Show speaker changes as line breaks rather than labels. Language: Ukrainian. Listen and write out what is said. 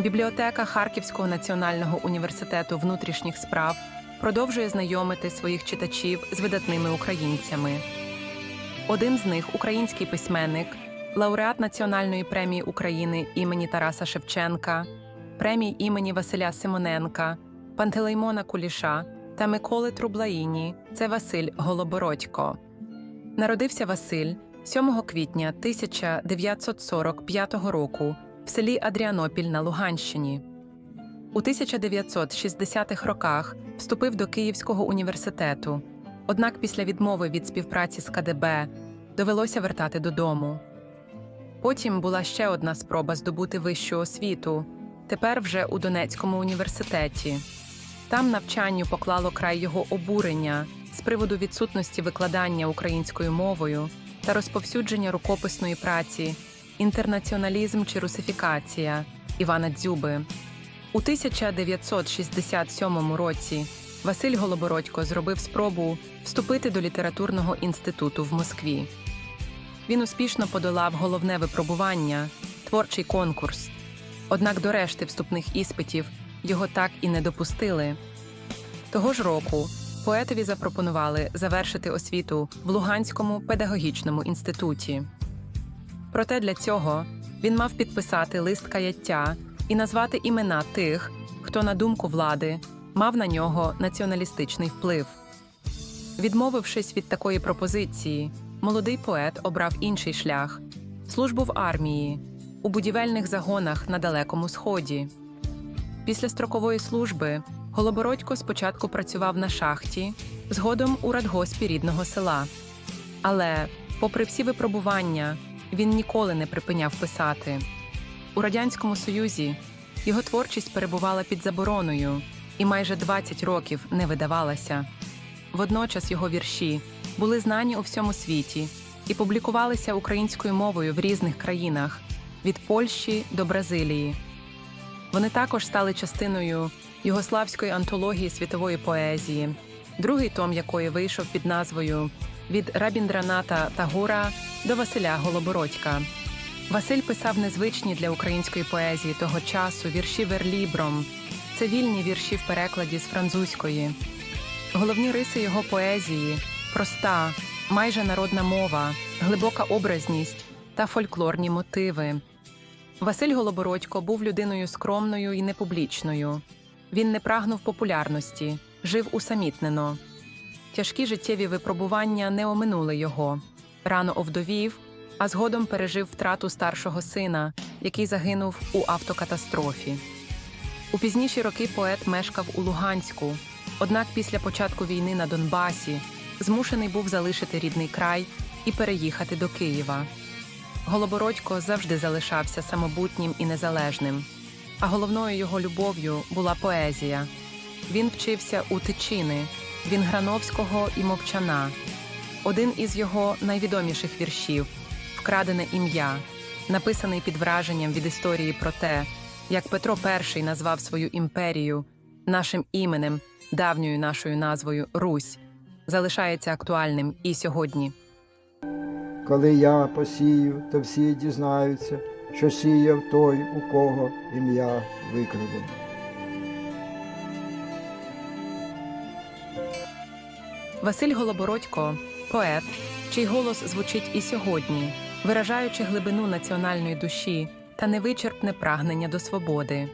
Бібліотека Харківського національного університету внутрішніх справ продовжує знайомити своїх читачів з видатними українцями. Один з них український письменник, лауреат Національної премії України імені Тараса Шевченка, премій імені Василя Симоненка, Пантелеймона Куліша та Миколи Трублаїні це Василь Голобородько. Народився Василь 7 квітня 1945 року в селі Адріанопіль на Луганщині. У 1960-х роках вступив до Київського університету. Однак після відмови від співпраці з КДБ довелося вертати додому. Потім була ще одна спроба здобути вищу освіту, тепер вже у Донецькому університеті. Там навчанню поклало край його обурення з приводу відсутності викладання українською мовою та розповсюдження рукописної праці, інтернаціоналізм чи русифікація Івана Дзюби. У 1967 році Василь Голобородько зробив спробу вступити до літературного інституту в Москві. Він успішно подолав головне випробування творчий конкурс. Однак до решти вступних іспитів його так і не допустили. Того ж року поетові запропонували завершити освіту в Луганському педагогічному інституті. Проте для цього він мав підписати лист каяття і назвати імена тих, хто, на думку влади, мав на нього націоналістичний вплив. Відмовившись від такої пропозиції, молодий поет обрав інший шлях службу в армії у будівельних загонах на Далекому Сході. Після строкової служби Голобородько спочатку працював на шахті, згодом у радгоспі рідного села. Але, попри всі випробування, він ніколи не припиняв писати. У Радянському Союзі його творчість перебувала під забороною і майже 20 років не видавалася. Водночас його вірші були знані у всьому світі і публікувалися українською мовою в різних країнах від Польщі до Бразилії. Вони також стали частиною югославської антології світової поезії, другий том якої вийшов під назвою Від Рабіндраната Тагура до Василя Голобородька. Василь писав незвичні для української поезії того часу вірші верлібром. Це вільні вірші в перекладі з французької. Головні риси його поезії проста, майже народна мова, глибока образність та фольклорні мотиви. Василь Голобородько був людиною скромною і непублічною. Він не прагнув популярності, жив усамітнено. Тяжкі життєві випробування не оминули його. Рано овдовів, а згодом пережив втрату старшого сина, який загинув у автокатастрофі. У пізніші роки поет мешкав у Луганську, однак після початку війни на Донбасі змушений був залишити рідний край і переїхати до Києва. Голобородько завжди залишався самобутнім і незалежним, а головною його любов'ю була поезія. Він вчився у Тичини, Вінграновського і Мовчана. Один із його найвідоміших віршів Вкрадене ім'я, написаний під враженням від історії про те, як Петро І назвав свою імперію нашим іменем, давньою нашою назвою Русь, залишається актуальним і сьогодні.
Коли я посію, то всі дізнаються, що сіяв той, у кого ім'я викрадено.
Василь Голобородько поет, чий голос звучить і сьогодні, виражаючи глибину національної душі та невичерпне прагнення до свободи.